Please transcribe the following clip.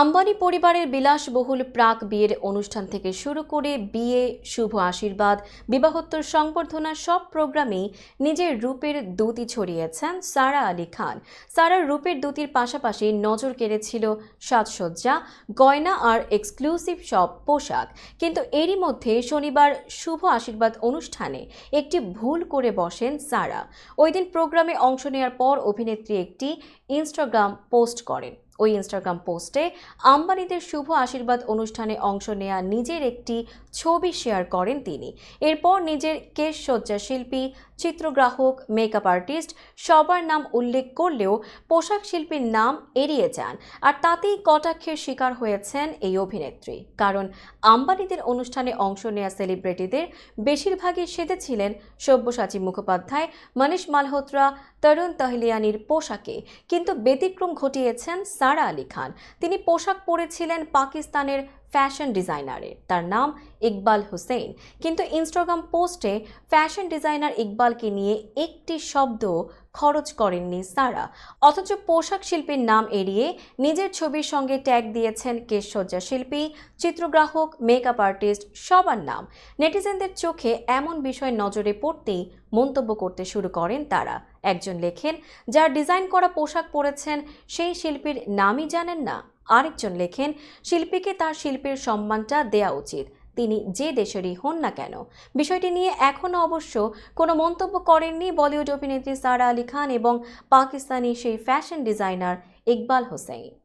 আম্বানি পরিবারের বিলাসবহুল প্রাক বিয়ের অনুষ্ঠান থেকে শুরু করে বিয়ে, শুভ আশীর্বাদ, বিবাহোত্তর সংবর্ধনার সব প্রোগ্রামেই নিজের রূপের দ্যুতি ছড়িয়েছেন সারা আলী খান। সারার রূপের দ্যুতির পাশাপাশি নজর কেড়েছিল সাজসজ্জা, গয়না আর এক্সক্লুসিভ সব পোশাক। কিন্তু এরই মধ্যে শনিবার শুভ আশীর্বাদ অনুষ্ঠানে একটি ভুল করে বসেন সারা। ওই দিন প্রোগ্রামে অংশ নেওয়ার পর অভিনেত্রী একটি ইনস্টাগ্রাম পোস্ট করেন। ওই ইনস্টাগ্রাম পোস্টে আম্বানিদের শুভ আশীর্বাদ অনুষ্ঠানে অংশ নেয়া নিজের একটি ছবি শেয়ার করেন তিনি। এরপর নিজের কেশ সজ্জা শিল্পী চিত্রগ্রাহক মেকআপ আর্টিস্ট সবার নাম উল্লেখ করলেও পোশাক শিল্পীর নাম এড়িয়ে যান। আর তাতেই কটাক্ষের শিকার হয়েছেন এই অভিনেত্রী। কারণ আম্বানিদের অনুষ্ঠানে অংশ নেয়া সেলিব্রিটিদের বেশিরভাগই সেজেছিলেন সব্যসাচী মুখোপাধ্যায়, মনীষ মালহোত্রা, তরুণ তহলিয়ানির পোশাকে। কিন্তু ব্যতিক্রম ঘটিয়েছেন সারা আলী খান। তিনি পোশাক পরেছিলেন পাকিস্তানের ফ্যাশন ডিজাইনারের। তার নাম ইকবাল হোসেন। কিন্তু ইনস্টাগ্রাম পোস্টে ফ্যাশন ডিজাইনার ইকবালকে নিয়ে একটি শব্দ খরচ করেননি সারা। অথচ পোশাক শিল্পীর নাম এড়িয়ে নিজের ছবির সঙ্গে ট্যাগ দিয়েছেন কেশসজ্জা শিল্পী, চিত্রগ্রাহক মেকআপ আর্টিস্ট সবার নাম। নেটিজেনদের চোখে এমন বিষয় নজরে পড়তেই মন্তব্য করতে শুরু করেন তারা। একজন লেখেন, যার ডিজাইন করা পোশাক পরেছেন, সেই শিল্পীর নামই জানেন না। আরেকজন লেখেন, শিল্পীকে তার শিল্পের সম্মানটা দেয়া উচিত। তিনি যে দেশেরই হন না কেন। বিষয়টি নিয়ে এখনও অবশ্য কোনো মন্তব্য করেননি বলিউড অভিনেত্রী সারা আলী খান এবং পাকিস্তানি সেই ফ্যাশন ডিজাইনার ইকবাল হোসেন।